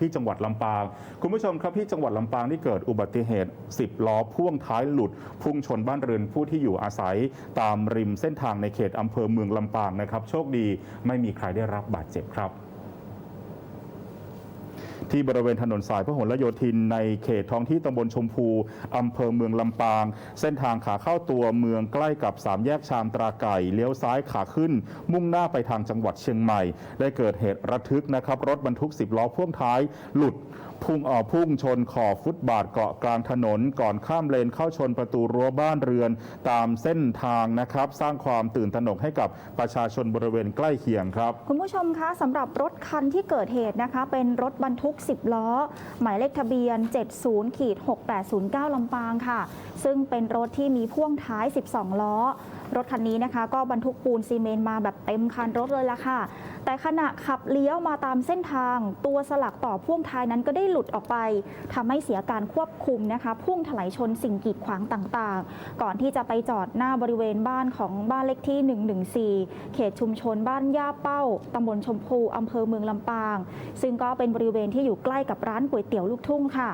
ที่จังหวัดลำปาง คุณผู้ชมครับที่จังหวัดลำปางที่เกิดอุบัติเหตุ 10 ล้อพ่วงท้ายหลุด พุ่งชนบ้านเรือนผู้ที่อยู่อาศัย ตามริมเส้นทางในเขตอำเภอเมืองลำปางนะครับ โชคดีไม่มีใครได้รับบาดเจ็บครับ ที่บริเวณถนนสายพหลโยธิน ในเขตท้องที่ตำบลชมพูอำเภอเมืองลำปาง เส้นทางขาเข้าตัวเมืองใกล้กับสามแยกชามตราไก่เลี้ยวซ้ายขาขึ้น มุ่งหน้าไปทางจังหวัดเชียงใหม่ ได้เกิดเหตุระทึกนะครับรถบรรทุก 10 ล้อพ่วงท้ายหลุด พุ่งออกพุ่งชนขอบฟุตบาทเกาะกลางถนน ก่อนข้ามเลนเข้าชนประตูรั้วบ้านเรือนตามเส้นทางนะครับ สร้างความตื่นตระหนกให้กับประชาชนบริเวณใกล้เคียงครับ คุณผู้ชมคะสำหรับรถคันที่เกิดเหตุนะคะ เป็นรถบรรทุก 10 ล้อ หมายเลขทะเบียน 70ขีด6809 ลำปางค่ะ ซึ่งเป็นรถที่มีพ่วงท้าย 12 ล้อ รถคันนี้นะคะ ก็บรรทุกปูนซีเมนต์มาแบบเต็มคันรถเลยล่ะค่ะ แต่ขณะขับเลี้ยวมาตามเส้นทาง ตัวสลักต่อพ่วงท้ายนั้นก็ได้หลุดออกไปทำให้เสียการควบคุมนะคะ พุ่งถลายชนสิ่งกีดขวางต่างๆ ก่อนที่จะไปจอดหน้าบริเวณบ้านของบ้านเลขที่ 114 เขตชุมชนบ้านย่าเป้าตำบลชมพูอำเภอเมืองลำปาง ซึ่งก็เป็นบริเวณที่อยู่ใกล้กับร้านก๋วยเตี๋ยวลูกทุ่งค่ะ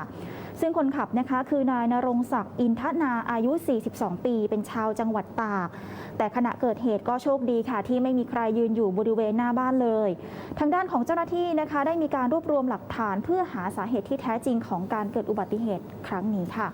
ซึ่งคนขับนะคะคือนายนรงศักดิ์อินทนาอายุ 42 ปี เป็นชาวจังหวัดตาก แต่ขณะเกิดเหตุก็โชคดีค่ะ ที่ไม่มีใครยืนอยู่บริเวณหน้าบ้านเลย ทางด้านของเจ้าหน้าที่นะคะ ได้มีการรวบรวมหลักฐานเพื่อหาสาเหตุที่แท้จริงของการเกิดอุบัติเหตุครั้งนี้ค่ะ